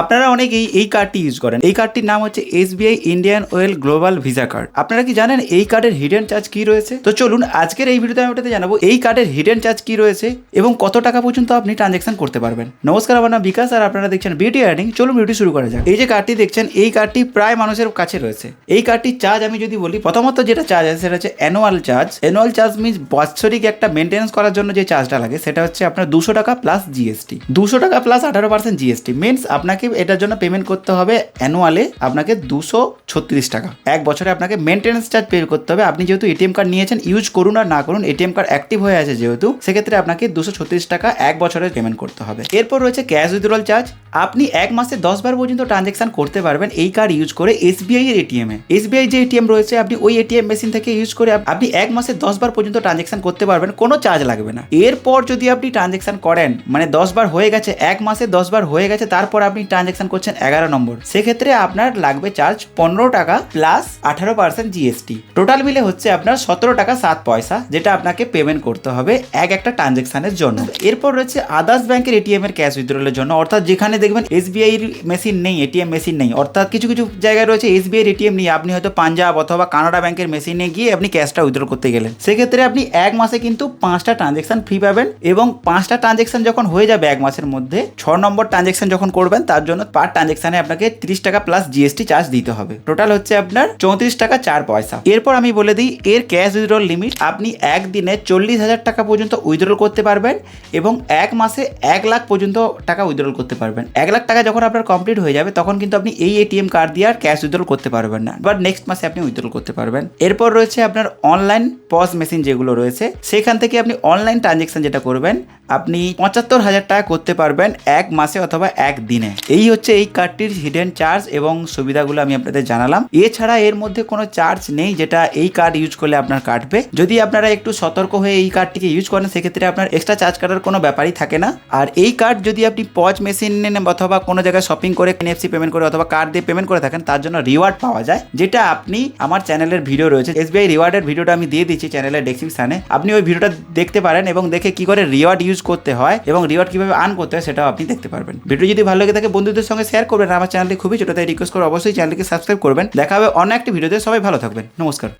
আপনারা অনেকেই এই কার্ডটি ইউজ করেন। এই কার্ডটির নাম হচ্ছে SBI Indian oil global Visa card আপনারা কি জানেন এই কার্ডের হিডেন চার্জ কি রয়েছে? তো চলুন আজকের এই ভিডিওতে আমি ওটাতে জানাব, এই কার্ডের হিডেন চার্জ কি রয়েছে এবং কত টাকা পর্যন্ত আপনি ট্রানজ্যাকশন করতে পারবেন। নমস্কার, আমার নাম বিকাশ আর আপনারা দেখছেন বিউটি অ্যাডিং চলুন ভিডিও শুরু করা যাক। এই যে কার্ডটি দেখছেন, এই কার্ডটি প্রায় মানুষের কাছে রয়েছে। এই কার্ডটির চার্জ আমি যদি বলি, প্রথমত যেটা চার্জ আছে সেটা হচ্ছে annual charge annual charge means বাৎসরিক একটা মেনটেন্স করার জন্য যে চার্জটা লাগে, সেটা হচ্ছে আপনার দুশো টাকা প্লাস জিএসটি দুশো টাকা প্লাস আঠারো পার্সেন্ট জিএসটি মিনস আপনাকে এটার জন্য পেমেন্ট করতে হবে অ্যানুয়ালে আপনাকে দুশো ছত্রিশ টাকা। এক বছরে আপনাকে মেনটেন্স চার্জ পে করতে হবে। আপনি যেহেতু এটিএম কার্ড নিয়েছেন ইউজ করুন আর না করুন এটিএম কার্ড অ্যাক্টিভ হয়ে আছে যেহেতু, সেক্ষেত্রে আপনাকে দুশো ছত্রিশ টাকা এক বছরের পেমেন্ট করতে হবে। এরপর রয়েছে ক্যাশ উইথড্রল চার্জ আপনি এক মাসে দশ বার পর্যন্ত ট্রানজ্যাকশন করতে পারবেন এই কার্ড ইউজ করে এসবিআই এর এটিএম এসবিআই যে এটিএম রয়েছে, আপনি ওই এটিএম মেশিন থেকে ইউজ করে আপনি এক মাসে দশ বার পর্যন্ত ট্রানজ্যাকশন করতে পারবেন, কোনো চার্জ লাগবে না। এরপর যদি আপনি ট্রানজ্যাকশন করেন মানে দশ বার হয়ে গেছে, এক মাসে দশ বার হয়ে গেছে, তারপর আপনি ট্রানজ্যাকশন করছেন এগারো নম্বর। সেক্ষেত্রে আপনার লাগবে চার্জ পনেরো টাকা প্লাস আঠারো পার্সেন্ট জিএসটি টোটাল মিলে হচ্ছে আপনার সতেরো টাকা সাত পয়সা, যেটা আপনাকে পেমেন্ট করতে হবে এক একটা ট্রানজ্যাকশনের জন্য। এরপর রয়েছে আদার্স ব্যাংকের এটিএম এর ক্যাশ উইথড্রলের জন্য, অর্থাৎ যেখানে দেখবেন এসবিআই এর মেশিন নেই এটিএম মেশিন নেই। অর্থাৎ কিছু কিছু জায়গায় রয়েছে এসবিআই এর এটিএম নিয়ে। আপনি হয়তো পাঞ্জাব অথবা কানাডা ব্যাংকের মেশিনে গিয়ে আপনি ক্যাশটা উইথড্র করতে গেলেন। সেক্ষেত্রে আপনি এক মাসে কিন্তু পাঁচটা ট্রানজ্যাকশন ফ্রি পাবেন এবং পাঁচটা ট্রানজ্যাকশন যখন হয়ে যাবে এক মাসের মধ্যে, ছ নম্বর ট্রানজ্যাকশন যখন করবেন, তার জন্য পার ট্রানজ্যাকশনে আপনাকে তিরিশ টাকা প্লাস জিএসটি চার্জ দিতে হবে। টোটাল হচ্ছে আপনার চৌত্রিশ টাকা চার পয়সা। এরপর আমি বলে দিই, এর ক্যাশ উইথড্রল লিমিট আপনি একদিনে চল্লিশ হাজার টাকা পর্যন্ত উইথড্রল করতে পারবেন এবং এক মাসে এক লাখ পর্যন্ত টাকা উইথড্রল করতে পারবেন। এক লাখ টাকা যখন আপনার কমপ্লিট হয়ে যাবে, তখন কিন্তু আপনি এই এটিএম কার্ড দিয়ে আর ক্যাশ উইথড্রল করতে পারবেন না। বাট নেক্সট মাসে আপনি উইথড্রল করতে পারবেন। এরপর রয়েছে আপনার অনলাইন পজ মেশিন যেগুলো রয়েছে, সেখান থেকে আপনি অনলাইন ট্রানজেকশন যেটা করবেন, আপনি পঁচাত্তর হাজার টাকা করতে পারবেন এক মাসে অথবা এক দিনে। এই হচ্ছে এই কার্ডটির হিডেন চার্জ এবং সুবিধাগুলো আমি আপনাদের জানালাম। এছাড়া এর মধ্যে কোনো চার্জ নেই যেটা এই কার্ড ইউজ করলে আপনার কাটবে। যদি আপনারা একটু সতর্ক হয়ে এই কার্ডটিকে ইউজ করেন, সেক্ষেত্রে আপনার এক্সট্রা চার্জ কাটার কোনো ব্যাপারই থাকে না। আর এই কার্ড যদি আপনি পজ মেশিন অথবা কোনো জায়গায় শপিং করে এনএফসি পেমেন্ট করে অথবা কার্ড দিয়ে পেমেন্ট করে থাকেন, তার জন্য রিওয়ার্ড পাওয়া যায়। যেটা আপনি আমার চ্যানেলের ভিডিও রয়েছে এসবিআই রিওয়ার্ডের ভিডিওটা আমি দিয়ে দিচ্ছি। চ্যানেলের ডেসক্রিপশানে আপনি ওই ভিডিওটা দেখতে পারেন এবং দেখে কি করে রিওয়ার্ড ইউজ করতে হয় এবং রিওয়ার্ড কীভাবে আর্ন করতে হয় সেটাও আপনি দেখতে পারবেন। ভিডিও যদি ভালো লাগে থাকে, বন্ধুদের সঙ্গে শেয়ার করবেন। আমার চ্যানেলটি খুবই ছোট, তাই রিকোয়েস্ট করে অবশ্যই চ্যানেলকে সাবস্ক্রাইব করবেন। দেখা হবে অন্য একটি ভিডিওতে সবাই ভালো থাকবেন। নমস্কার।